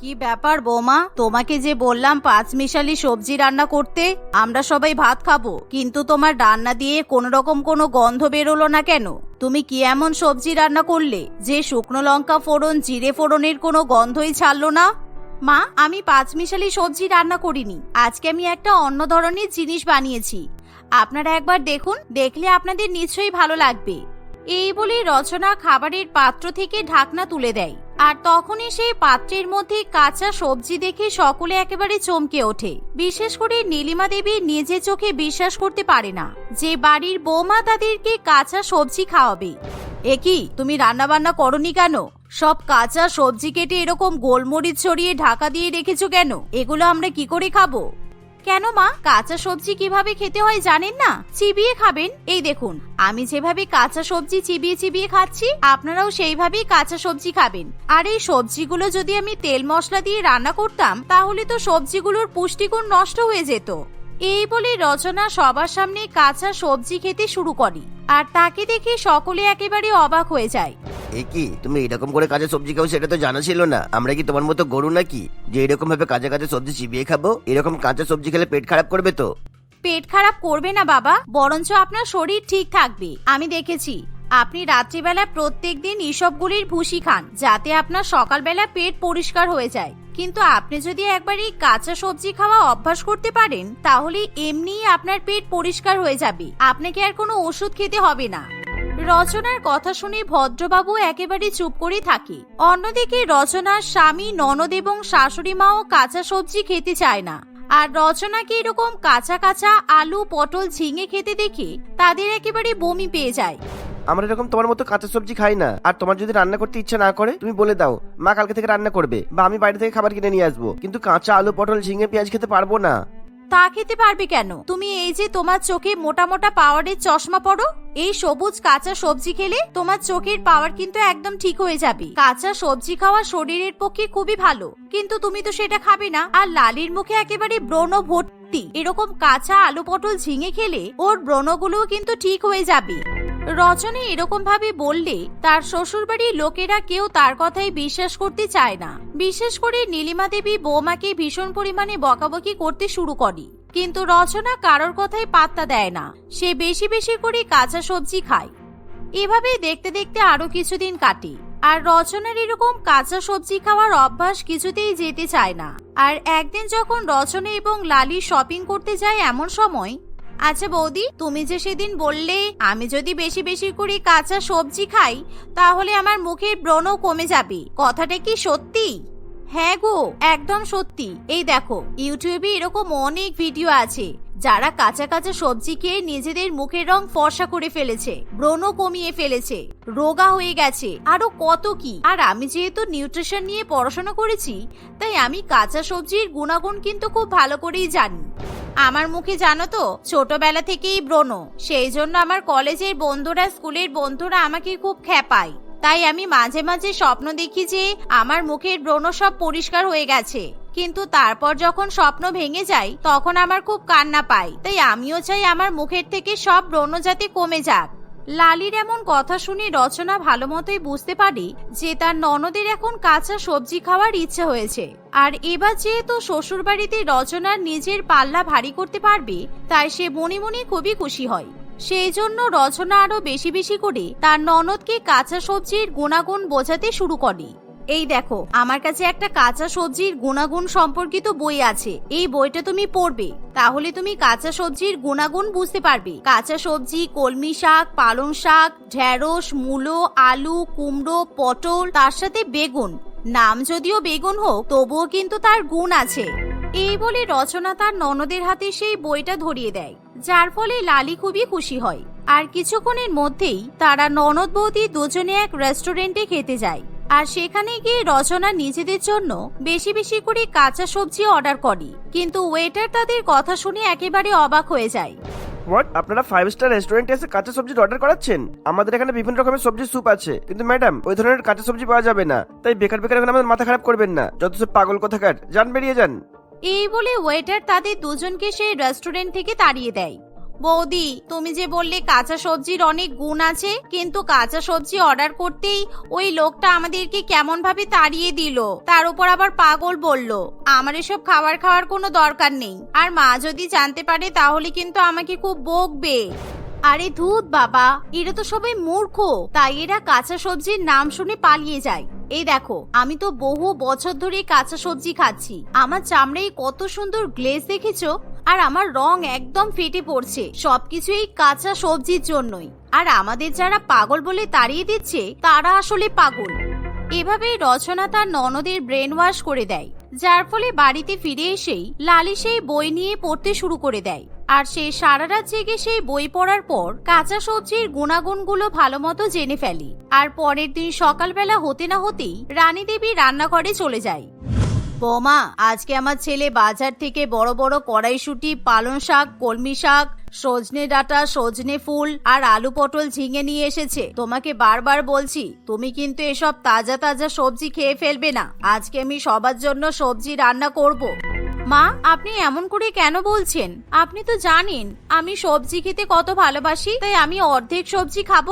কি ব্যাপার বৌমা? তোমাকে যে বললাম পাঁচ মিশালি সবজি রান্না করতে, আমরা সবাই ভাত খাব, কিন্তু তোমার রান্না দিয়ে কোনো রকম কোনো গন্ধ বেরোলো না কেন? তুমি কি এমন সবজি রান্না করলে, যে শুকনো লঙ্কা ফোড়ন, জিরে ফোড়নের কোনো গন্ধই ছাড়লো না? মা, আমি পাঁচ মিশালি সবজি রান্না করিনি, আজকে আমি একটা অন্য ধরনের জিনিস বানিয়েছি। আপনারা একবার দেখুন, দেখলে আপনাদের নিশ্চয়ই ভালো লাগবে। এই বলে রচনা খাবারের পাত্র থেকে ঢাকনা তুলে দেয়। আর তখনই সেই পাত্রের মধ্যে কাঁচা সবজি দেখে সকলে একেবারে চমকে ওঠে। বিশেষ করে নীলিমা দেবী নিজে চোখে বিশ্বাস করতে পারে না যে বাড়ির বৌমা তাদেরকে কাঁচা সবজি খাওয়াবে। একি তুমি রান্না বান্না করনি কেন? সব কাঁচা সবজি কেটে এরকম গোলমরিচ ছড়িয়ে ঢাকা দিয়ে রেখেছো কেন? এগুলো আমরা কি করে খাব? কেন মা? কাঁচা সবজি কীভাবে খেতে হয় জানেন না? চিবিয়ে খাবেন। এই দেখুন, আমি যেভাবে কাঁচা সবজি চিবিয়ে চিবিয়ে খাচ্ছি, আপনারাও সেইভাবেই কাঁচা সবজি খাবেন। আর এই সবজিগুলো যদি আমি তেল মশলা দিয়ে রান্না করতাম, তাহলে তো সবজিগুলোর পুষ্টিগুণ নষ্ট হয়ে যেত। এই বলে রচনা সবার সামনে কাঁচা সবজি খেতে শুরু করে। আর তাকে দেখে সকলে একেবারে অবাক হয়ে যায়। এ কি? তুমি এরকম করে কাজে সবজি খাও সেটা তো জানা ছিল না। আমরা কি তোমার মতো গরু নাকি যে এরকম ভাবে কাজে কাজে সবজি চিবিয়ে খাব? এরকম কাঁচা সবজি খেলে পেট খারাপ করবে তো? পেট খারাপ করবে না বাবা বরঞ্চ আপনার শরীর ঠিক থাকবে। আমি দেখেছি আপনি রাত্রিবেলা প্রত্যেকদিন এসবগুলির ভুসি খান যাতে আপনার সকালবেলা পেট পরিষ্কার হয়ে যায়। কিন্তু আপনি যদি একবার এই কাঁচা সবজি খাওয়া অভ্যাস করতে পারেন, তাহলে এমনিই আপনার পেট পরিষ্কার হয়ে যাবে। আপনাকে আর কোনো ওষুধ খেতে হবে না। রচনার কথা শুনে ভদ্রবাবু একেবারে চুপ করে থাকে। অন্যদিকে রচনার স্বামী ননদ এবং শাশুড়ি মাও কাঁচা সবজি খেতে চায় না। আর রচনাকে এরকম কাঁচা কাঁচা আলু পটল ঝিঙে খেতে দেখে তাদের একেবারে বমি পেয়ে যায়। আমরা এরকম তোমার মতো কাঁচা সবজি খাই না। আর তোমার যদি রান্না করতে ইচ্ছা না করে, তুমি বলে দাও, মা কালকে থেকে রান্না করবে বা আমি বাইরে থেকে খাবার কিনে নিয়ে আসব। কিন্তু কাঁচা আলু, পটল, ঝিঙে, পেঁয়াজ খেতে পারব না। তা খেতে পারবে কেন? তুমি এই যে তোমার চোখে মোটা মোটা পাওয়ারের চশমা পড়ো এই সবুজ কাঁচা সবজি খেলে তোমার চোখের পাওয়ার কিন্তু একদম ঠিক হয়ে যাবে। কাঁচা সবজি খাওয়া শরীরের পক্ষে খুবই ভালো, কিন্তু তুমি তো সেটা খাবে না। আর লালির মুখে একেবারে ব্রণ ভর্তি। এরকম কাঁচা আলু, পটল, ঝিঙে খেলে ওর ব্রণগুলোও কিন্তু ঠিক হয়ে যাবে। রচনা এরকম ভাবে বললে, তার শ্বশুরবাড়ির লোকেরা কেউ তার কথাই বিশ্বাস করতে চায় না। বিশেষ করে নীলিমা দেবী বৌমাকে ভীষণ পরিমাণে বকাবকি করতে শুরু করে। কিন্তু রচনা কারোর কথাই পাত্তা দেয় না। সে বেশি বেশি করে কাঁচা সবজি খায়। এভাবে দেখতে দেখতে আরও কিছুদিন কাটে। আর রচনার এরকম কাঁচা সবজি খাওয়ার অভ্যাস কিছুতেই যেতে চায় না। আর একদিন যখন রচনা এবং লালি শপিং করতে যায় এমন সময় আচ্ছা বৌদি, তুমি যে সেদিন বললে আমি যদি বেশি বেশি করে কাঁচা সবজি খাই, তাহলে আমার মুখের ব্রণও কমে যাবে। কথাটা কি সত্যি? হ্যাঁ গো, একদম সত্যি। এই দেখো, ইউটিউবে এরকম অনেক ভিডিও আছে। যারা কাঁচা কাঁচা সবজি খেয়ে নিজেদের মুখের রং ফর্সা করে ফেলেছে ব্রণ কমিয়ে ফেলেছে, রোগা হয়ে গেছে, আরও কত কি? আর আমি যেহেতু নিউট্রিশন নিয়ে পড়াশোনা করেছি, তাই আমি কাঁচা সবজির গুণাগুণ কিন্তু খুব ভালো করেই জানি। আমার মুখে জানো তো, ছোটবেলা থেকেই ব্রণ, সেই জন্য আমার কলেজের বন্ধুরা, স্কুলের বন্ধুরা আমাকে খুব খ্যাপায়। তাই আমি মাঝে মাঝে স্বপ্ন দেখি যে, আমার মুখের ব্রণ সব পরিষ্কার হয়ে গেছে। কিন্তু তারপর যখন স্বপ্ন ভেঙে যায়, তখন আমার খুব কান্না পাই তাই আমিও চাই আমার মুখের থেকে সব ব্রণ যাতে কমে যাক। লালির এমন কথা শুনে রচনা ভালো মতোই বুঝতে পারি যে তার ননদের এখন কাঁচা সবজি খাওয়ার ইচ্ছে হয়েছে। আর এবার যেহেতু শ্বশুর বাড়িতে রচনার নিজের পাল্লা ভারী করতে পারবে, তাই সে মনে মনে খুবই খুশি হয়। সেই জন্য রচনা আরও বেশি বেশি করে তার ননদকে কাঁচা সবজির গুণাগুণ বোঝাতে শুরু করে। এই দেখো, আমার কাছে একটা কাঁচা সবজির গুণাগুণ সম্পর্কিত বই আছে। এই বইটা তুমি পড়বে। তাহলে তুমি কাঁচা সবজির গুণাগুণ বুঝতে পারবে। কাঁচা সবজি, কলমি শাক, পালং শাক, ঢেঁড়স, মূলো, আলু, কুমড়ো, পটল, তার সাথে বেগুন। নাম যদিও বেগুন হোক, তবুও কিন্তু তার গুণ আছে। এই বলে রচনা তার ননদের হাতে সেই বইটা ধরিয়ে দেয়, যার ফলে লালি খুবই খুশি হয়। আর কিছুক্ষণের মধ্যেই তারা ননদ বৌদি দুজনে এক রেস্টুরেন্টে খেতে যায়। আর সেখানে গিয়ে রচনা নিজেদের জন্য বেশি বেশি করে কাঁচা সবজি অর্ডার করি। কিন্তু ওয়েটার তাদের কথা শুনে একেবারে অবাক হয়ে যায়। হোয়াট আপনারা ফাইভ স্টার রেস্টুরেন্টে এসে কাঁচা সবজির অর্ডার করাচ্ছেন? আমাদের এখানে বিভিন্ন রকমের সবজির স্যুপ আছে। কিন্তু ম্যাডাম ওই ধরনের কাঁচা সবজি পাওয়া যাবে না। তাই বেকার বেকার এখন আমাদের মাথা খারাপ করবেন না। যত সব পাগল কোথাকার যান বেরিয়ে যান। এই বলে ওয়েটার তাদের দুজনকে সেই রেস্টুরেন্ট থেকে তাড়িয়ে দেয়। বৌদি, তুমি যে বললে কাঁচা সবজির অনেক গুণ আছে, কিন্তু কাঁচা সবজি অর্ডার করতেই ওই লোকটা আমাদেরকে কেমন ভাবে তাড়িয়ে দিল। তার উপর আবার পাগল বলল, আমার এসব খাবার খাওয়ার কোনো দরকার নেই। আর মা যদি জানতে পারে তাহলে কিন্তু আমাকে খুব বকবে। আরে ধুত বাবা, এরা তো সবাই মূর্খ। তাই এরা কাঁচা সবজির নাম শুনে পালিয়ে যায়। এই দেখো, আমি তো বহু বছর ধরে কাঁচা সবজি খাচ্ছি। আমার চামড়ায় কত সুন্দর গ্লেজ দেখেছ? আর আমার রং একদম ফেটে পড়ছে। সবকিছু এই কাঁচা সবজির জন্যই। আর আমাদের যারা পাগল বলে তাড়িয়ে দিচ্ছে, তারা আসলে পাগল। এভাবেই রচনা তার ননদের ব্রেন ওয়াশ করে দেয়। যার ফলে বাড়িতে ফিরে এসেই লালি সেই বই নিয়ে পড়তে শুরু করে দেয়। আর সে সারা রাত জেগে সেই বই পড়ার পর কাঁচা সবজির গুণাগুণগুলো ভালো মতো জেনে ফেলে। আর পরের দিন সকালবেলা হতে না হতেই রানী দেবী রান্নাঘরে চলে যায়। বৌমা, আজকে আমার ছেলে বাজার থেকে বড় বড় কড়াইশুটি, পালং শাক, কলমি শাক, সজনে ডাঁটা, সজনে ফুল আর আলু পটল ঝিঙে নিয়ে এসেছে। তোমাকে বারবার বলছি, তুমি কিন্তু এসব তাজা তাজা সবজি খেয়ে ফেলবে না। আজকে আমি সবার জন্য সবজি রান্না করব। মা, আপনি এমন করে কেন বলছেন? আপনি তো জানেন, আমি সবজি খেতে কত ভালোবাসি, তাই আমি অর্ধেক সবজি খাব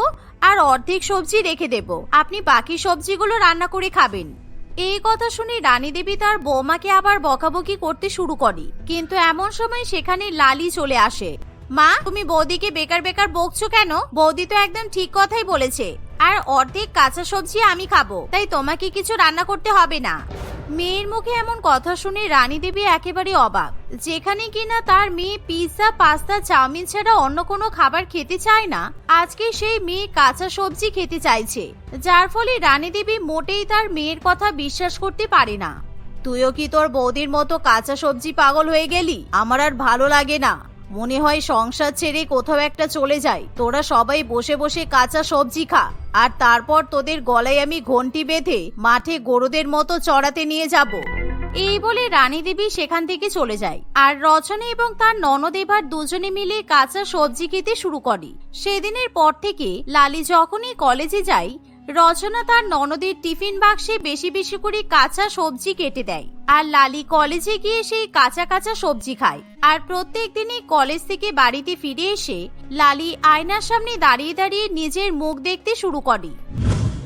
আর অর্ধেক সবজি রেখে দেব। আপনি বাকি সবজিগুলো রান্না করে খাবেন। এই কথা শুনে রানী দেবী তার বৌমাকে আবার বকাবকি করতে শুরু করে। কিন্তু এমন সময় সেখানে লালি চলে আসে। মা, তুমি বৌদিকে বেকার বেকার বকছো কেন? বৌদি তো একদম ঠিক কথাই বলেছে। আর অর্ধেক কাঁচা সবজি আমি খাব, তাই তোমাকে কিছু রান্না করতে হবে না। মেয়ের মুখে এমন কথা শুনে রানী দেবী একেবারে অবাক। যেখানে কিনা তার মেয়ে পিৎজা, পাস্তা, চাউমিন ছাড়া অন্য কোনো খাবার খেতে চায় না, আজকে সেই মেয়ে কাঁচা সবজি খেতে চাইছে, যার ফলে রানী দেবী মোটেই তার মেয়ের কথা বিশ্বাস করতে পারে না। তুইও কি তোর বৌদির মতো কাঁচা সবজি পাগল হয়ে গেলি? আমার আর ভালো লাগে না। মনে হয় সংসার ছেড়ে কোথাও একটা চলে যায় তোরা সবাই বসে বসে কাঁচা সবজি খা। আর তারপর তোদের গলায় আমি ঘন্টি বেঁধে মাঠে গরুদের মতো চড়াতে নিয়ে যাব। এই বলে রানী দেবী সেখান থেকে চলে যায়। আর রচনা এবং তার ননদ এবার দুজনে মিলে কাঁচা সবজি খেতে শুরু করে। সেদিনের পর থেকে লালি যখনই কলেজে যায় রচনা তার ননদের টিফিন বাক্সে বেশি বেশি করে কাঁচা সবজি কেটে দেয়। আর লালি কলেজে গিয়ে সেই কাঁচা কাঁচা সবজি খায়। আর প্রত্যেক দিনই কলেজ থেকে বাড়িতে ফিরে এসে লালি আয়নার সামনে দাঁড়িয়ে দাঁড়িয়ে নিজের মুখ দেখতে শুরু করে।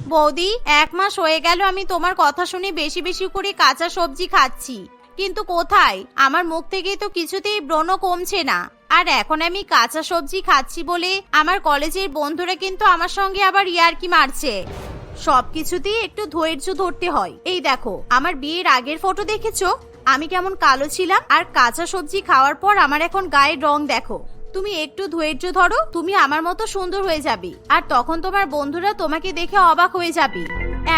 বৌদি, এক মাস হয়ে গেল আমি তোমার কথা শুনে বেশি বেশি করে কাঁচা সবজি খাচ্ছি। কিন্তু কোথায়? আমার মুখ থেকে তো কিছুতেই ব্রণ কমছে না। আর এখন আমি কাঁচা সবজি খাচ্ছি বলে আমার কলেজের বন্ধুরা কিন্তু আমার সঙ্গে আবার ইয়ারকি মারছে। সবকিছুতেই একটু ধৈর্য ধরতে হয়। এই দেখো, আমার বিয়ের আগের ফটো দেখেছ? আমি কেমন কালো ছিলাম আর কাঁচা সবজি খাওয়ার পর আমার এখন গায়ের রং দেখো। তুমি একটু ধৈর্য ধরো, তুমি আমার মতো সুন্দর হয়ে যাবে। আর তখন তোমার বন্ধুরা তোমাকে দেখে অবাক হয়ে যাবে।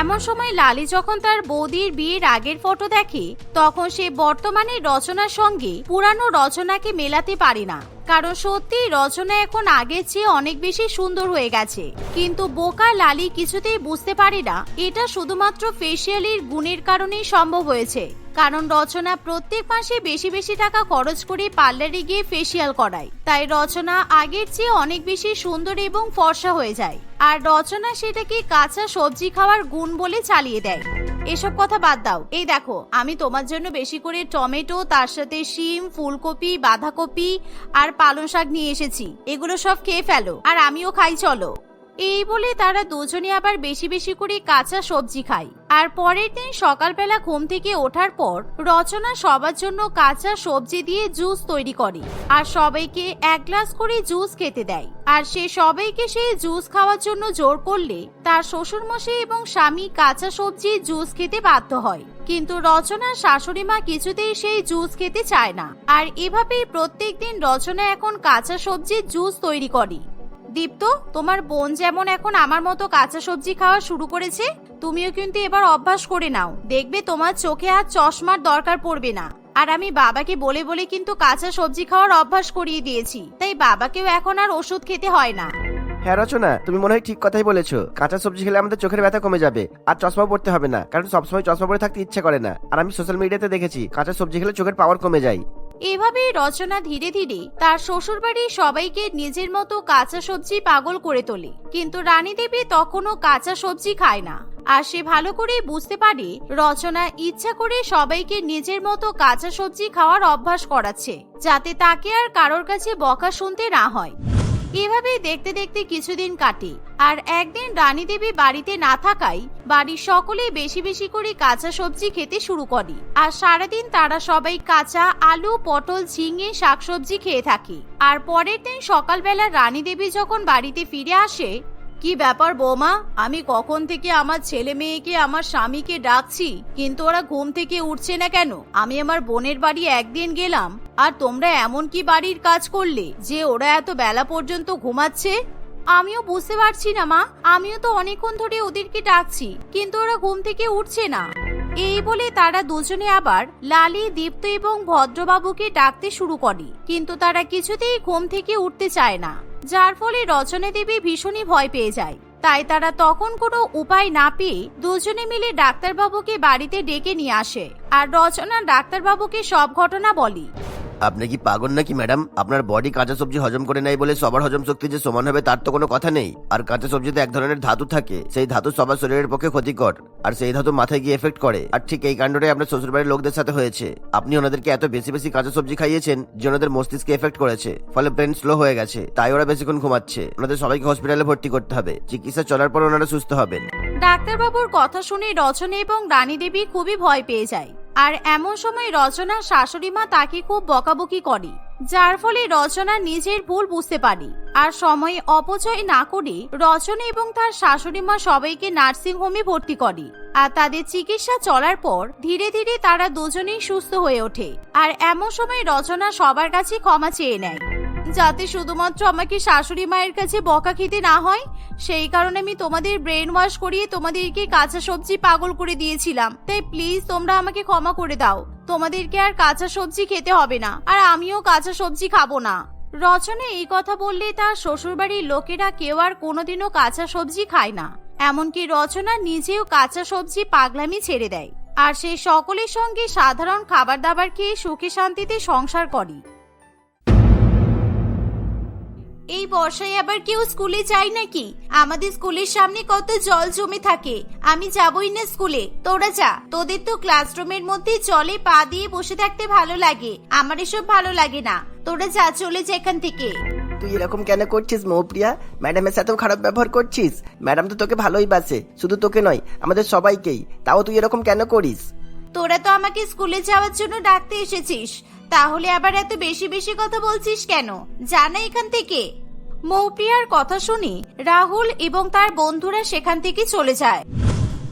এমন সময় লালি যখন তার বৌদির বিয়ের আগের ফটো দেখে, তখন সে বর্তমানে রচনার সঙ্গে পুরানো রচনাকে মেলাতে পারে না। কারণ সত্যি রচনা এখন আগের চেয়ে অনেক বেশি সুন্দর হয়ে গেছে। কিন্তু বোকা লালি কিছুতেই বুঝতে পারে না, এটা শুধুমাত্র ফেসিয়ালের গুণের কারণেই সম্ভব হয়েছে। কারণ রচনা প্রত্যেক মাসে বেশি বেশি টাকা খরচ করে পার্লারে গিয়ে ফেসিয়াল করায়। তাই রচনা আগের চেয়ে অনেক বেশি সুন্দর এবং ফর্সা হয়ে যায়। আর রচনা সেটাকে কাঁচা সবজি খাওয়ার গুণ বলে চালিয়ে দেয়। এসব কথা বাদ দাও। এই দেখো, আমি তোমার জন্য বেশি করে টমেটো, তার সাথে শিম, ফুলকপি, বাঁধাকপি আর পালং শাক নিয়ে এসেছি। এগুলো সব খেয়ে ফেলো। আর আমিও খাই, চলো। এই বলে তারা দুজনে আবার বেশি বেশি করে কাঁচা সবজি খায়। আর পরের দিন সকালবেলা ঘুম থেকে ওঠার পর রচনা সবার জন্য কাঁচা সবজি দিয়ে জুস তৈরি করে আর সবাইকে এক গ্লাস করে জুস খেতে দেয়। আর সে সবাইকে সেই জুস খাওয়ার জন্য জোর করলে তার শ্বশুরমশাই এবং স্বামী কাঁচা সবজি জুস খেতে বাধ্য হয়। কিন্তু রচনার শাশুড়ি মা কিছুতেই সেই জুস খেতে চায় না। আর এভাবেই প্রত্যেকদিন রচনা এখন কাঁচা সবজির জুস তৈরি করে। দীপ্ত, তোমার বোন যেমন এখন আমার মতো কাঁচা সবজি খাওয়া শুরু করেছে, তুমিও কিন্তু এবার অভ্যাস করে নাও। দেখবে তোমার চোখে আর চশমার দরকার পড়বে না। আর আমি বাবাকে বলে বলে কিন্তু কাঁচা সবজি খাওয়ার অভ্যাস করিয়ে দিয়েছি, তাই বাবাকেও এখন আর ওষুধ খেতে হয় না। হ্যাঁ রচনা, তুমি মনে হয় ঠিক কথাই বলেছ। কাঁচা সবজি খেলে আমাদের চোখের ব্যথা কমে যাবে, আর চশমা পড়তে হবে না, কারণ সবসময় চশমা পরে থাকতে ইচ্ছে করে না। আর আমি সোশ্যাল মিডিয়াতে দেখেছি, কাঁচা সবজি খেলে চোখের পাওয়ার কমে যায়। এভাবেই রচনা ধীরে ধীরে তার শ্বশুরবাড়ির সবাইকে নিজের মতো কাঁচা সবজি পাগল করে তোলে। কিন্তু রানী দেবী তখনও কাঁচা সবজি খায় না। আর সে ভালো করে বুঝতে পারে রচনা ইচ্ছা করে সবাইকে নিজের মতো কাঁচা সবজি খাওয়ার অভ্যাস করাচ্ছে, যাতে তাকে আর কারোর কাছে বকা শুনতে না হয়। এভাবেই দেখতে দেখতে কিছুদিন কাটে। আর একদিন রানী দেবী বাড়িতে না থাকায় বাড়ির সকলে বেশি বেশি করে কাঁচা সবজি খেতে শুরু করে। আর সারাদিন তারা সবাই কাঁচা আলু, পটল, ঝিঙে, শাকসবজি খেয়ে থাকে। আর পরের দিন সকালবেলা রানী দেবী যখন বাড়িতে ফিরে আসে কি ব্যাপার বৌমা? আমি কখন থেকে আমার ছেলে মেয়েকে, আমার স্বামীকে ডাকছি, কিন্তু ওরা ঘুম থেকে উঠছে না কেন? আমি আমার বোনের বাড়ি একদিন গেলাম, আর তোমরা এমন কি বাড়ির কাজ করলে যে ওরা এত বেলা পর্যন্ত ঘুমাচ্ছে? আমিও বুঝতে পারছি না, মা। আমিও তো অনেকক্ষণ ধরে ওদেরকে ডাকছি, কিন্তু ওরা ঘুম থেকে উঠছে না। এই বলে তারা দুজনে আবার লালি, দীপ্ত এবং ভদ্রবাবুকে ডাকতে শুরু করে, কিন্তু তারা কিছুতেই ঘুম থেকে উঠতে চায় না। যার ফলে রচনা দেবী ভীষণই ভয় পেয়ে যায়। তাই তারা তখন কোনো উপায় না পেয়ে দুজনে মিলে ডাক্তারবাবুকে বাড়িতে ডেকে নিয়ে আসে। আর রচনা ডাক্তারবাবুকে সব ঘটনা বলি। আপনি কি পাগল নাকি, ম্যাডাম? আপনার বডি কাঁচা সবজি হজম করে নেয় বলে সবার হজম শক্তি যে সমান হবে তার তো কোনো কথা নেই। আর কাঁচা সবজিতে এক ধরনের ধাতু থাকে, সেই ধাতু সবার শরীরের পক্ষে ক্ষতিকর, আর সেই ধাতু মাথায় গিয়ে এফেক্ট করে। আর ঠিক এই কাণ্ডটাই আপনার শ্বশুরবাড়ির লোকদের সাথে হয়েছে। আপনি ওনাদেরকে এত বেশি বেশি কাঁচা সবজি খাইয়েছেন যে ওনাদের মস্তিষ্কে এফেক্ট করেছে, ফলে ব্রেন স্লো হয়ে গেছে, তাই ওরা বেশিক্ষণ ঘুমাচ্ছে। ওনাদের সবাইকে হসপিটালে ভর্তি করতে হবে, চিকিৎসা চলার পর ওনারা সুস্থ হবেন। ডাক্তারবাবুর কথা শুনে রচনা এবং রানী দেবী খুবই ভয় পেয়ে যায়। আর এমন সময় রচনা শাশুড়ি মা তাকে খুব বকাবকি করে, যার ফলে রচনা নিজের ভুল বুঝতে পারে। আর সময় অপচয় না করে রচনা এবং তার শাশুড়ি মা সবাইকে নার্সিং হোমে ভর্তি করে। আর তাদের চিকিৎসা চলার পর ধীরে ধীরে তারা দুজনেই সুস্থ হয়ে ওঠে। আর এমন সময় রচনা সবার কাছে ক্ষমা চেয়ে নেয়। যাতে শুধুমাত্র আমাকে শাশুড়ি মায়ের কাছে বকা খেতে না হয়, সেই কারণে আমি তোমাদের ব্রেন ওয়াশ করিয়ে তোমাদেরকে কাঁচা সবজি পাগল করে দিয়েছিলাম। তাই প্লিজ তোমরা আমাকে ক্ষমা করে দাও। তোমাদেরকে আর কাঁচা সবজি খেতে হবে না, আর আমিও কাঁচা সবজি খাব না। রচনা এই কথা বললে তার শ্বশুরবাড়ির লোকেরা কেউ আর কোনোদিনও কাঁচা সবজি খায় না। এমনকি রচনা নিজেও কাঁচা সবজি পাগলামি ছেড়ে দেয়। আর সেই সকলের সঙ্গে সাধারণ খাবার দাবার খেয়ে সুখে শান্তিতে সংসার করে। এই বর্ষায় আবার কেউ স্কুলে যায় নাকি? আমাদের স্কুলের সামনে কত জল জমে থাকে। আমি যাবই না স্কুলে। তোরা যা। তোদের তো ক্লাসরুমের মধ্যে জলে পা দিয়ে বসে থাকতে ভালো লাগে। আমার এসব ভালো লাগে না। তোরা যা চলে যা এখান থেকে। তুই এরকম কেন করছিস মৌপ্রিয়া? ম্যাডামের সাথেও খারাপ ব্যবহার করছিস। ম্যাডাম তো তোকে ভালোই বাসে শুধু তোকে নয় আমাদের সবাইকেই। তাও তুই এরকম কেন করিস? তোরা তো আমাকে স্কুলে যাওয়ার জন্য ডাকতে এসেছিস। তাহলে আবার এত বেশি বেশি কথা বলছিস কেন? জানা এখান থেকে। মৌপ্রিয়ার কথা শুনে রাহুল এবং তার বন্ধুরা সেখান থেকে চলে যায়।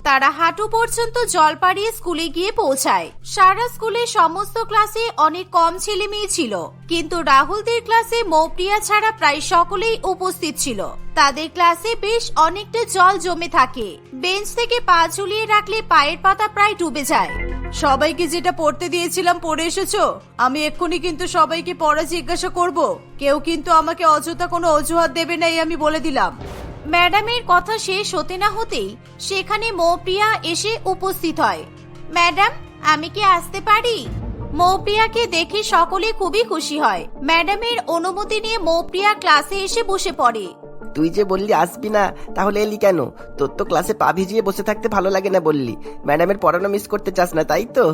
তারা হাঁটু পর্যন্ত জল পাড়িয়ে স্কুলে গিয়ে পৌঁছায়। সারা স্কুলে সমস্ত ক্লাসে অনেক কম ছেলে মেয়ে ছিল। কিন্তু রাহুলদের ক্লাসে মৌপ্রিয়া ছাড়া প্রায় সকলেই উপস্থিত ছিল। তাদের ক্লাসে বেশ অনেকটা জল জমে থাকে। বেঞ্চ থেকে পা ঝুলিয়ে রাখলে পায়ের পাতা প্রায় ডুবে যায়। সবাইকে যেটা পড়তে দিয়েছিলাম পড়ে এসেছ? আমি এক্ষুনি কিন্তু সবাইকে পড়া জিজ্ঞাসা করব। কেউ কিন্তু আমাকে অযথা কোনো অজুহাত দেবে না আমি বলে দিলাম। ম্যাডামের কথা শেষ হতে না হতেই সেখানে মৌপ্রিয়া এসে উপস্থিত হয়। ম্যাডাম, আমি কি আসতে পারি? মৌপ্রিয়াকে দেখে সকলে খুবই খুশি হয়। ম্যাডামের অনুমতি নিয়ে মৌপ্রিয়া ক্লাসে এসে বসে পড়ে। তুই যে বললি আসবি না, তাহলে এলি কেন? তোর তো ক্লাসে পা ভিজিয়ে বসে থাকতে ভালো লাগে না বললি। ম্যাডামের পড়ানো মিস করতে চাস না, তাই তো?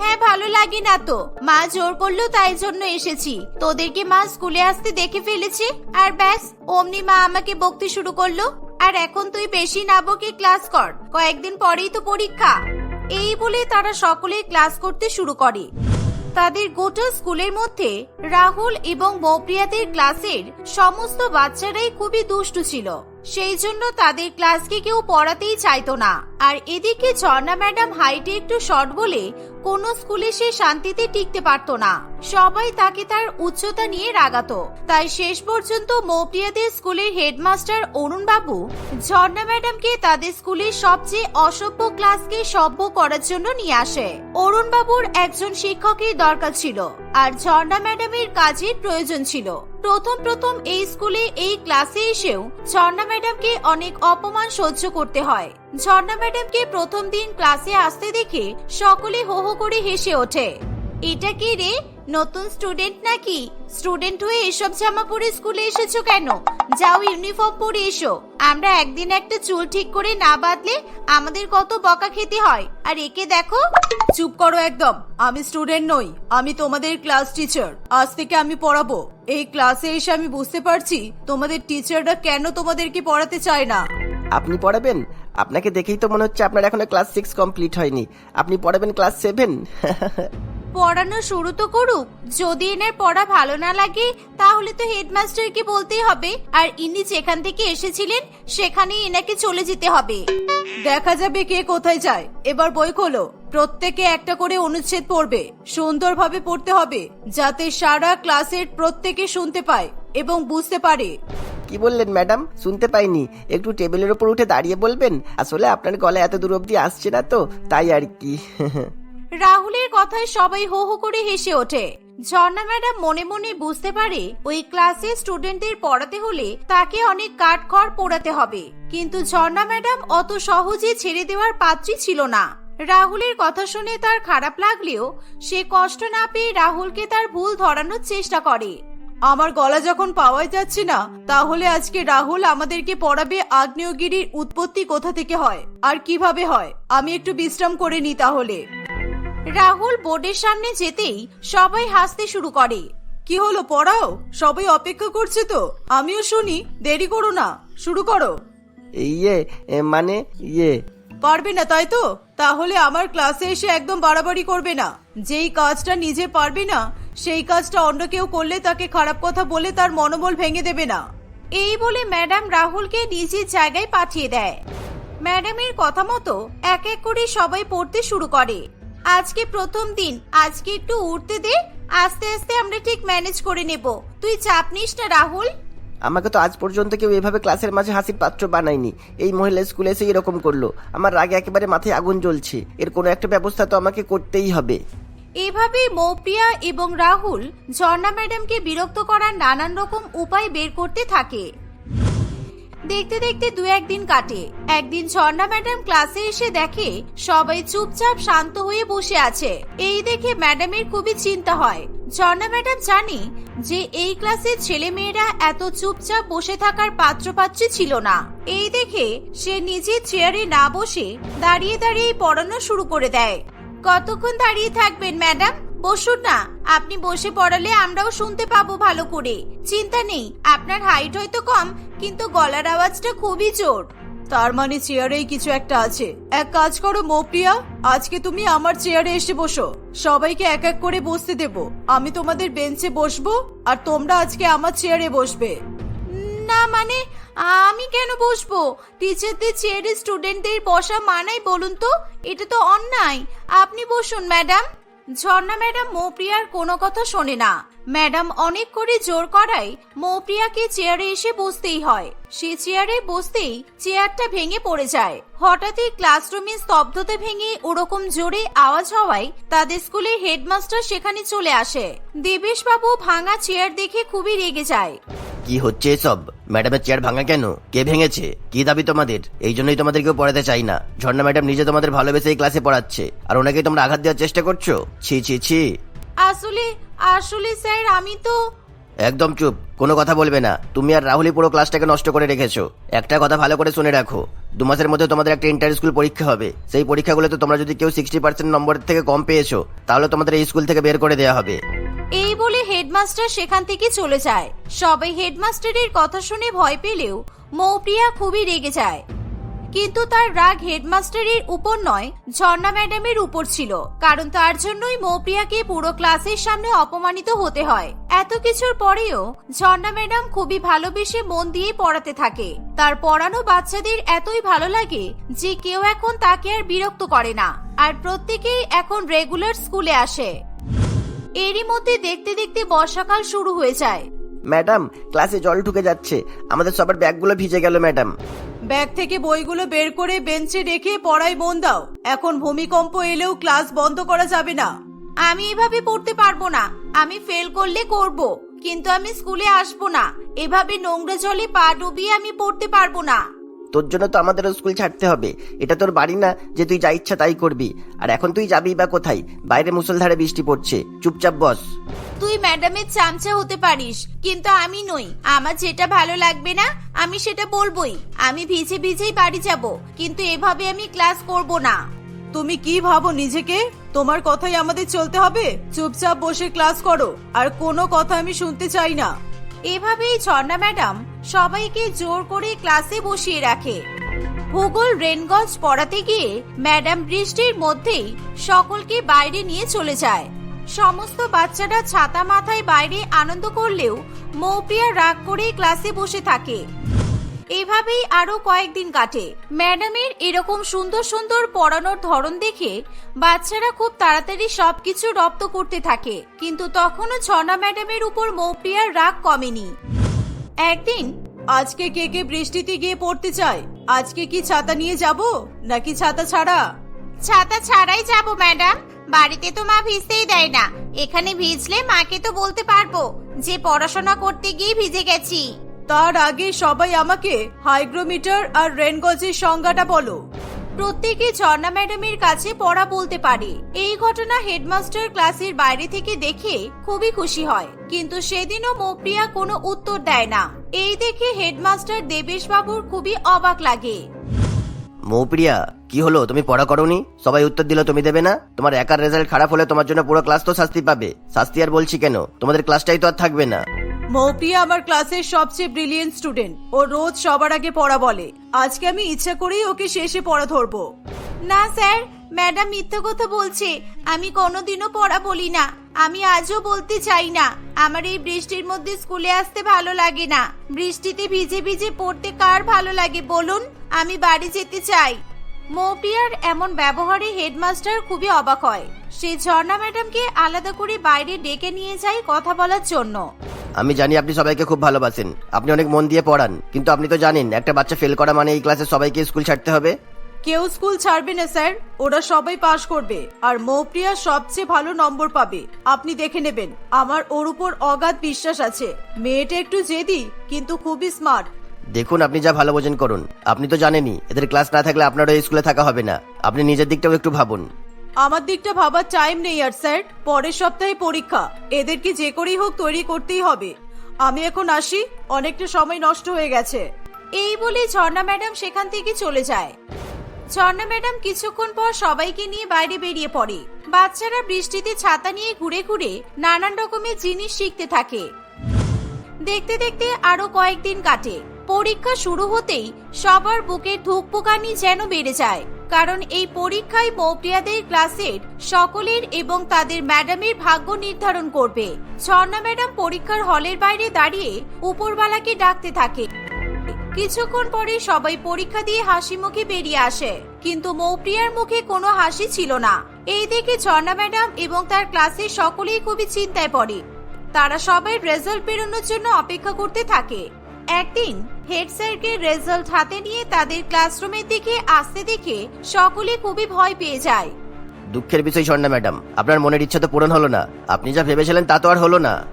হ্যাঁ ভালো লাগে না তো। মা জোর করল, তাই জন্য এসেছি। তোদেরকে মা স্কুলে আসতে দেখে ফেলেছে? আর ব্যাস, অমনি মা আমাকে বকতে শুরু করল। আর এখন তুই বেশি না বকে ক্লাস কর। কয়েকদিন পরেই তো পরীক্ষা। এই বলে তারা সকলেই ক্লাস করতে শুরু করে। তাদের গোটা স্কুলের মধ্যে রাহুল এবং মৌপ্রিয়াদের ক্লাসের সমস্ত বাচ্চারাই খুবই দুষ্টু ছিল। সেই জন্য তাদের ক্লাসকে কেউ পড়াতেই চাইতো না। আর এদিকে ঝর্ণা ম্যাডাম হাইটে একটু শর্ট বলে কোন স্কুলে সে শান্তিতে টিকতে পারতো না। সবাই তাকে তার উচ্চতা নিয়ে রাগাতো। তাই শেষ পর্যন্ত মৌপ্রিয়াদের স্কুলের হেডমাস্টার অরুণ বাবু ঝর্ণা ম্যাডামকে তাদের স্কুলের সবচেয়ে অসভ্য ক্লাসকে সভ্য করার জন্য নিয়ে আসে। অরুণ বাবুর একজন শিক্ষকের দরকার ছিল। আর ঝর্ণা ম্যাডামের কাজের প্রয়োজন ছিল। প্রথম প্রথম এই স্কুলে এই ক্লাসে এসেও ঝর্ণা ম্যাডামকে অনেক অপমান সহ্য করতে হয়। ঝর্ণা ম্যাডামকে প্রথম দিন ক্লাসে আসতে দেখে সকলে হো হো করে হেসে ওঠে। এটা কি রে? নতুন স্টুডেন্ট নাকি? স্টুডেন্ট হয়ে এসব জামা পরে স্কুলে এসেছ কেন? যাও ইউনিফর্ম পরে এসো। আমরা একদিন একটা চুল ঠিক করে না বাঁধলে আমাদের কত বকা খেতে হয়। আর একে দেখো। চুপ করো একদম। আমি স্টুডেন্ট নই। আমি তোমাদের ক্লাস টিচার আজ থেকে আমি পড়াবো। এই ক্লাসে এসে আমি বুঝতে পারছি তোমাদের টিচাররা কেন তোমাদেরকে পড়াতে চায় না। আপনি পড়াবেন? আপনাকে দেখেই তো মনে হচ্ছে আপনার এখনও ক্লাস সিক্স কমপ্লিট হয়নি। আপনি পড়াবেন ক্লাস সেভেন পড়ানো শুরু তো করুক। যদি এনার পড়া ভালো না লাগে তাহলে তো হেডমাস্টারকে বলতেই হবে। আর ইনি যেখান থেকে এসেছিলেন সেখানেই এনাকে চলে যেতে হবে। দেখা যাবে কে কোথায় যায়। এবার বই খোলো। প্রত্যেকে একটা করে অনুচ্ছেদ পড়বে। সুন্দরভাবে পড়তে হবে যাতে সারা ক্লাসের প্রত্যেকে শুনতে পায় এবং বুঝতে পারে। কি বললেন ম্যাডাম? শুনতে পাইনি। একটু টেবিলের উপর উঠে দাঁড়িয়ে বলবেন? আসলে আপনার গলায় এত দূর অব্দি আসছে না তো তাই আর কি। রাহুলের কথায় সবাই হো হো করে হেসে ওঠে। ঝর্ণা ম্যাডাম মনে মনে বুঝতে পারে ওই ক্লাসে স্টুডেন্টদের পড়াতে হলে তাকে অনেক কাঠখড় পোড়াতে হবে। কিন্তু ঝর্ণা ম্যাডাম অত সহজে ছেড়ে দেওয়ার পাত্রী ছিল না। রাহুলের কথা শুনে তার খারাপ লাগলেও সে কষ্ট না পেয়ে রাহুলকে তার ভুল ধরানোর চেষ্টা করে। আমার গলা যখন পাওয়াই যাচ্ছে না, তাহলে আজকে রাহুল আমাদেরকে পড়াবে আগ্নেয়গিরির উৎপত্তি কোথা থেকে হয়? আর কীভাবে হয়? আমি একটু বিশ্রাম করে নি তাহলে। রাহুল বোর্ডের সামনে যেতেই সবাই হাসতে শুরু করে। কি হলো পড়াও? সবাই অপেক্ষা করছে তো? আমিও শুনি দেরি করো না শুরু করো। ইয়ে এ, মানে ইয়ে? পারবে না তাই তো? তাহলে আমার ক্লাসে এসে একদম বাড়াবাড়ি করবে না। যেই কাজটা নিজে পারবে না সেই কাজটা অন্য কেউ করলে তাকে খারাপ কথা বলে তার মনোবল ভেঙে দেবে না। এই বলে ম্যাডাম রাহুলকে নিজের জায়গায় পাঠিয়ে দেয়। ম্যাডামের কথা মতো এক এক করে সবাই পড়তে শুরু করে। আজকে প্রথম দিন আজকে একটু উঠতে দে আস্তে আস্তে আমরা ঠিক ম্যানেজ করে নেব। তুই চাপ নিস না রাহুল। আমাকে তো আজ পর্যন্ত কেউ এভাবে ক্লাসের মাঝে হাসির পাত্র বানায়নি। এই মহিলা স্কুলে এসে এরকম করল। আমার রাগে একেবারে মাথায় আগুন জ্বলছে। এর কোনো একটা ব্যবস্থা তো আমাকে করতেই হবে। এভাবে মৌপ্রিয়া এবং রাহুল ঝর্ণা ম্যাডামকে বিরক্ত করার নানান রকম উপায় বের করতে থাকে। দেখতে দেখতে দু একদিন কাটে। একদিন ঝর্ণা ম্যাডাম ক্লাসে এসে দেখে সবাই চুপচাপ শান্ত হয়ে বসে আছে। এই দেখে ম্যাডামের খুবই চিন্তা হয়। ঝর্ণা ম্যাডাম জানি যে এই ক্লাসের ছেলে মেয়েরা এত চুপচাপ বসে থাকার পাত্র পাত্রপাত্রী ছিল না। এই দেখে সে নিজের চেয়ারে না বসে দাঁড়িয়ে দাঁড়িয়ে পড়ানো শুরু করে দেয়। কতক্ষণ দাঁড়িয়ে থাকবেন ম্যাডাম? বসুন না আপনি বসে পড়ালে আমরাও শুনতে পাবো ভালো করে। চিন্তা নেই আপনার হাইট হয়তো কম কিন্তু গলার আওয়াজটা খুবই জোর। তার মানে চেয়ারেই কিছু একটা আছে। এক কাজ করো মৌপ্রিয়া আজকে তুমি আমার চেয়ারে এসে বসো। সবাইকে এক এক করে বসতে দেব। আমি তোমাদের বেঞ্চে বসবো আর তোমরা আজকে আমার চেয়ারে বসবে। না মানে আমি কেন বসবো? টিচারদের চেয়ারে স্টুডেন্টদের বসা মানাই বলুন তো এটা তো অন্যায়। আপনি বসুন ম্যাডাম ঝর্ণা ম্যাডাম মৌপ্রিয়ার কোনো কথা শোনে না। ম্যাডাম অনেক করে জোর করায় মৌপ্রিয়াকে চেয়ারে এসে বসতেই হয়। সে চেয়ারে বসতেই চেয়ারটা ভেঙে পড়ে যায়। হঠাৎই ক্লাসরুমে স্তব্ধতা ভেঙে ওরকম জোরে আওয়াজ হওয়ায় তাদের স্কুলের হেডমাস্টার সেখানে চলে আসে। দেবেশ বাবু ভাঙা চেয়ার দেখে খুবই রেগে যায়। কি হচ্ছে এসব? ম্যাডামের চেয়ার ভাঙা কেন? কে ভেঙেছে? কি দাবি তোমাদের? এই জন্যই তোমাদের কেউ পড়াতে চাই না। ঝর্ণা ম্যাডাম নিজে তোমাদের ভালোবেসে এই ক্লাসে পড়াচ্ছে। আর ওনাকে তোমরা আঘাত দেওয়ার চেষ্টা করছ? ছি ছি ছি। আসলে আসলে স্যার, আমি তো একদম চুপ, কোনো কথা বলবে না। তুমি আর রাহুলই পুরো ক্লাসটাকে নষ্ট করে রেখেছো। একটা কথা ভালো করে শুনে রাখো। দু মাসের মধ্যে তোমাদের একটা ইন্টার স্কুল পরীক্ষা হবে। সেই পরীক্ষাগুলোতে তোমরা যদি কেউ সিক্সটি পার্সেন্ট নম্বর থেকে কম পেয়েছ, তাহলে তোমাদের এই স্কুল থেকে বের করে দেওয়া হবে। এই বলে হেডমাস্টার সেখান থেকে চলে যায়। সবাই হেডমাস্টারের কথা শুনে ভয় পেলেও মৌপ্রিয়া খুবই রেগে যায়। কিন্তু তার রাগ হেডমাস্টারের উপর নয়, ঝর্ণা ম্যাডামের উপর ছিল। কারণ তার জন্যই মৌপ্রিয়াকে পুরো ক্লাসের সামনে অপমানিত হতে হয়। এত কিছুর পরেও ঝর্ণা ম্যাডাম খুবই ভালোবেসে মন দিয়ে পড়াতে থাকে। তার পড়ানো বাচ্চাদের এতই ভালো লাগে যে কেউ এখন তাকে আর বিরক্ত করে না। আর প্রত্যেকেই এখন রেগুলার স্কুলে আসে। এরই মধ্যে দেখতে দেখতে বর্ষাকাল শুরু হয়ে যায়। ম্যাডাম, ক্লাসে জল ঢুকে যাচ্ছে। আমাদের সবার ব্যাগগুলো ভিজে গেল, ম্যাডাম। ব্যাগ থেকে বইগুলো বের করে বেঞ্চে রেখে পড়ায় মন দাও। এখন ভূমিকম্প এলেও ক্লাস বন্ধ করা যাবে না। আমি এভাবে পড়তে পারব না। আমি ফেল করলে করব, কিন্তু আমি স্কুলে আসব না। এভাবে নোংরা জলে পা ডুবিয়ে আমি পড়তে পারব না। তোর জন্য তো আমাদের স্কুল ছাড়তে হবে। এটা তোর বাড়ি না যে তুই যা ইচ্ছা তাই করবি। আর এখন তুই যাবি বা কোথায়? বাইরে মুসলধারে বৃষ্টি পড়ছে। চুপচাপ বস। তুই ম্যাডামের চামচা হতে পারিস কিন্তু আমি নই। আমার যেটা ভালো লাগবে না আমি সেটা বলবোই। আমি ভিজে ভিজেই বাড়ি যাব কিন্তু এভাবে আমি ক্লাস করব না। তুমি কি ভাবো নিজেকে? তোমার কথাই আমাদের চলতে হবে? চুপচাপ বসে ক্লাস করো আর কোনো কথা আমি শুনতে চাই না। এভাবেই ঝর্ণা ম্যাডাম সবাইকে জোর করে ক্লাসে বসিয়ে রাখে। ভূগোল রেনগঞ্জ পড়াতে গিয়ে ম্যাডাম বৃষ্টির মধ্যেই সকলকে বাইরে নিয়ে চলে যায়। সমস্ত বাচ্চারা ছাতা মাথায় বাইরে আনন্দ করলেও মৌপিয়া রাগ করে ক্লাসে বসে থাকে। এভাবেই আরও কয়েকদিন কাটে। ম্যাডামের এরকম সুন্দর সুন্দর পড়ানোর ধরন দেখে বাচ্চারা খুব তাড়াতাড়ি সবকিছু রপ্ত করতে থাকে। কিন্তু তখনও ছনা ম্যাডামের উপর মৌপ্রিয়ার রাগ কমেনি। একদিন? আজকে কে কে বৃষ্টিতে গিয়ে পড়তে চায়? আজকে কি ছাতা নিয়ে যাব? নাকি ছাতা ছাড়া? ছাতা ছাড়াই যাব ম্যাডাম। বাড়িতে তো মা ভিজতেই দেয় না। এখানে ভিজলে মাকে তো বলতে পারব যে পড়াশোনা করতে গিয়ে ভিজে গেছি। তার আগে সবাই আমাকে হাইগ্রোমিটার আর রেনগজের সংজ্ঞাটা বলো। প্রত্যেকে ঝর্ণা ম্যাডামের কাছে পড়া বলতে পারে। এই ঘটনা হেডমাস্টার ক্লাসের বাইরে থেকে দেখে খুবই খুশি হয়। কিন্তু সেদিনও মৌপ্রিয়া কোনো উত্তর দেয় না। এই দেখে হেডমাস্টার দেবেশ বাবুর খুবই অবাক লাগে। মৌপ্রিয়া, কি হলো? তুমি পড়া করোনি? সবাই উত্তর দিল, তুমি দেবে না। তোমার একার রেজাল্ট খারাপ হলে তোমার জন্য পুরো ক্লাস তো শাস্তি পাবে। শাস্তি আর বলছি কেন? তোমাদের ক্লাসটাই তো আর থাকবে না। মৌপ্রিয়া আমার ক্লাসের সবচেয়ে ব্রিলিয়েন্ট স্টুডেন্ট ও রোজ সবার আগে পড়া বলে। আজকে আমি ইচ্ছা করেই ওকে শেষে পড়া ধরবো। না, স্যার, ম্যাডাম মিথ্যে কথা বলছে। আমি কোনোদিনও পড়া বলি না। আমি আজও বলতে চাই না। আমার এই বৃষ্টির মধ্যে স্কুলে আসতে ভালো লাগে না। বৃষ্টিতে ভিজে ভিজে পড়তে কার ভালো লাগে বলুন? আমি বাড়ি যেতে চাই। মৌপিয়ার এমন ব্যবহারে হেডমাস্টার খুবই অবাক হয়। সে ঝর্ণা ম্যাডামকে আলাদা করে বাইরে ডেকে নিয়ে যায় কথা বলার জন্য। আমি জানি আপনি সবাইকে খুব ভালোবাসেন। আপনি অনেক মন দিয়ে পড়ান কিন্তু আপনি তো জানেন একটা বাচ্চা ফেল করা মানে এই ক্লাসে সবাইকে স্কুল ছাড়তে হবে? কেউ স্কুল ছাড়বে না স্যার। ওরা সবাই পাশ করবে। আর মৌপ্রিয়া সবচেয়ে ভালো নম্বর পাবে। আপনি দেখে নেবেন আমার ওর উপর অগাধ বিশ্বাস আছে। মেয়েটা একটু জেদি কিন্তু খুবই স্মার্ট দেখুন আপনি যা ভালো বোঝেন করুন। আপনি তো জানেনই এদের ক্লাস না থাকলে আপনারও স্কুলে থাকা হবে না। আপনি নিজের দিকটাও একটু ভাবুন। আমার দিকটা ভাবার টাইম নেই আর স্যার। পরের সপ্তাহে পরীক্ষা। এদেরকে যে করেই হোক তৈরি করতেই হবে। আমি এখন আসি, অনেকটা সময় নষ্ট হয়ে গেছে। এই বলে ঝর্ণা ম্যাডাম সেখান থেকে চলে যায়। ঝর্ণা ম্যাডাম কিছুক্ষণ পর সবাইকে নিয়ে বাইরে বেরিয়ে পড়ে। বাচ্চারা বৃষ্টিতে ছাতা নিয়ে ঘুরে ঘুরে নানান রকমের জিনিস শিখতে থাকে। দেখতে দেখতে আরও কয়েকদিন কাটে। পরীক্ষা শুরু হতেই সবার বুকে ধুকপুকানি যেন বেড়ে যায়। কারণ এই পরীক্ষায় মৌপ্রিয়াদের ক্লাসের সকলের এবং তাদের ম্যাডামের ভাগ্য নির্ধারণ করবে। ঝর্ণা ম্যাডাম পরীক্ষার হলের বাইরে দাঁড়িয়ে উপরবালাকে ডাকতে থাকে। কিছুক্ষণ পরে সবাই পরীক্ষা দিয়ে হাসি মুখে বেরিয়ে আসে। কিন্তু মৌপ্রিয়ার মুখে কোনো হাসি ছিল না। এই দেখে ঝর্ণা ম্যাডাম এবং তার ক্লাসের সকলেই খুবই চিন্তায় পড়ে। তারা সবাই রেজাল্ট বেরোনোর জন্য অপেক্ষা করতে থাকে। একদিন হেড স্যারকে রেজাল্ট হাতে নিয়ে তাদের ক্লাসরুমের দিকে আসতে দেখে সকলে খুবই ভয় পেয়ে যায়। দুঃখের বিষয় স্বর্ণা ম্যাডাম। আপনার মনের ইচ্ছা তো পূরণ হলো না। আপনি যা ভেবেছিলেন তা তো আর হলো না।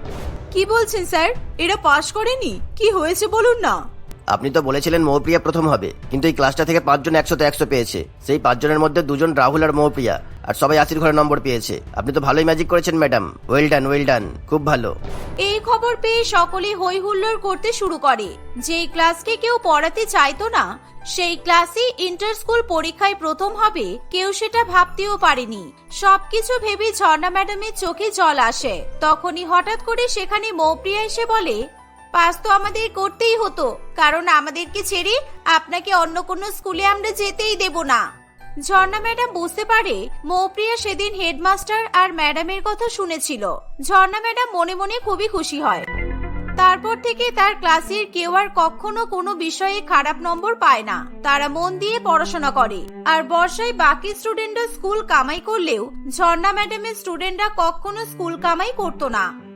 কি বলছেন স্যার? এরা পাশ করেনি? কি হয়েছে বলুন না। আপনি তো বলেছিলেন মৌপ্রিয়া প্রথম হবে, কিন্তু এই ক্লাসটা থেকে পাঁচজন একশোতে একশো পেয়েছে। সেই পাঁচজনের মধ্যে দুজন রাহুল আর মৌপ্রিয়া, আর সবাই আশির ঘরে নম্বর পেয়েছে। আপনি তো ভালোই ম্যাজিক করেছেন madam well done well done খুব ভালো। এই খবর পেয়ে সকলে হই হুল্লোড় করতে শুরু করে। যেই ক্লাসকে কেউ পড়াতে চাইতো না, সেই ক্লাসে ইন্টার স্কুল পরীক্ষায় প্রথম হবে, কেউ সেটা ভাবতেও পারেনি। সবকিছু ভেবে ঝর্ণা ম্যাডামের চোখে জল আসে। তখনই হঠাৎ করে সেখানে মৌপ্রিয়া এসে বলে পাস তো আমাদের করতেই হতো। কারণ আমাদেরকে ছেড়ে আপনাকে অন্য কোনো স্কুলে আমরা যেতেই দেব না। ঝর্ণা ম্যাডাম বুঝতে পারে, মৌপ্রিয়া সেদিন হেডমাস্টার আর ম্যাডামের কথা শুনেছিল। ঝর্ণা ম্যাডাম মনে মনে খুবই খুশি হয়। তারপর থেকে তার ক্লাসের কেউ আর কখনো কোনো বিষয়ে খারাপ নম্বর পায় না। তারা মন দিয়ে পড়াশোনা করে। আর বর্ষায় বাকি স্টুডেন্টরা স্কুল কামাই করলেও ঝর্ণা ম্যাডামের স্টুডেন্টরা কখনো স্কুল কামাই করতো না।